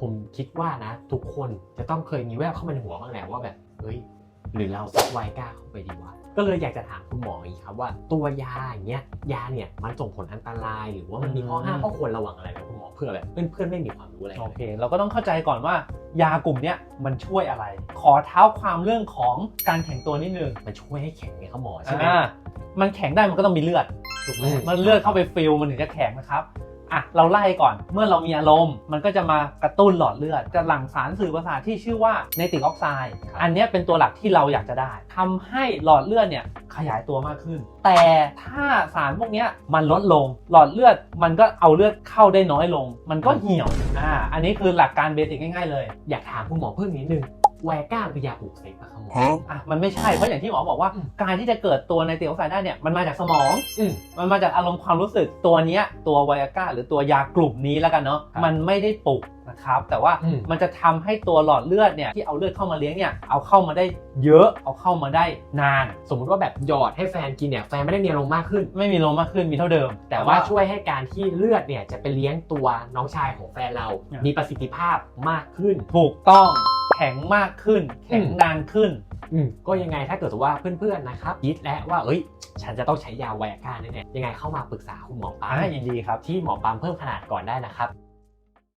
ผมคิดว่านะ ทุกคนจะต้องเคยมีแววเข้ามาในหัวบ้างแหละว่าแบบเฮ้ยหรือเราซักไวก้าเข้าไปดีวะก็เลยอยากจะถามคุณหมออีกครับว่าตัวยาอย่างเงี้ยยาเนี่ยมันส่งผลอันตรายหรือว่ามันมีข้อห้ามข้อควรระวังอะไรไหมคุณหมอเพื่อแบบเพื่อนๆไม่มีความรู้อะไรโอเค เราก็ต้องเข้าใจก่อนว่ายากลุ่มเนี้ยมันช่วยอะไร ขอเท้าความเรื่องของการแข็งตัวนิดนึงมันช่วยให้แข็งไงครับหมอใช่ไหมอ่ามันแข็งได้มันก็ต้องมีเลือดถูกไหมอืมมันเลือดเข้าไปฟิลมันถึงจะแข็งนะครับ อะเราไล่ก่อนเมื่อเรามีอารมณ์ มันก็จะมากระตุ้นหลอดเลือด จะหลั่งสารสื่อประสาทที่ชื่อว่าไนตริกออกไซด์อันเนี้ยเป็นตัวหลักที่เราอยากจะได้ทำให้หลอดเลือดเนี่ยขยายตัวมากขึ้น แต่ถ้าสารพวกเนี้ยมันลดลง หลอดเลือดมันก็เอาเลือดเข้าได้น้อยลง มันก็เหี่ยวอ่าอันนี้คือหลักการเบสิกง่ายๆเลย อยากถามคุณหมอเพิ่มนิดนึง ไวก้าคือยาปลูกเสกปะครับหมออะมันไม่ใช่เพราะอย่างที่หมอบอกว่าอืมการที่จะเกิดตัวไนตริกออกไซด์ได้เนี่ยมันมาจากสมองอืมมันมาจากอารมณ์ความรู้สึกตัวเนี้ยตัวไวอาก้าหรือตัวยากลุ่มนี้แล้วกันเนาะครับมันไม่ได้ปลุก นะครับ แต่ว่าอืมมันจะทำให้ตัวหลอดเลือดเนี่ยที่เอาเลือดเข้ามาเลี้ยงเนี่ยเอาเข้ามาได้เยอะเอาเข้ามาได้นาน สมมุติว่าแบบหยอดให้แฟนกินเนี่ยแฟนไม่ได้มีอารมณ์มากขึ้น ไม่มีลมมากขึ้นมีเท่าเดิม แต่ว่าช่วยให้การที่เลือดเนี่ยจะไปเลี้ยงตัวน้องชายของแฟนเราอะมีประสิทธิภาพมากขึ้น ถูกต้องแข็งมากขึ้น แข็งอืมนานขึ้นอืมก็ยังไงถ้าเกิดว่าเพื่อนๆนะครับคิดแล้วว่าเอ้ย ฉันจะต้องใช้ยาไวอาก้าแน่ๆยังไงเข้ามาปรึกษาคุณหมอปาอ่าล์มยินดีครับที่หมอปาล์มเพิ่มขนาดก่อนได้นะครับ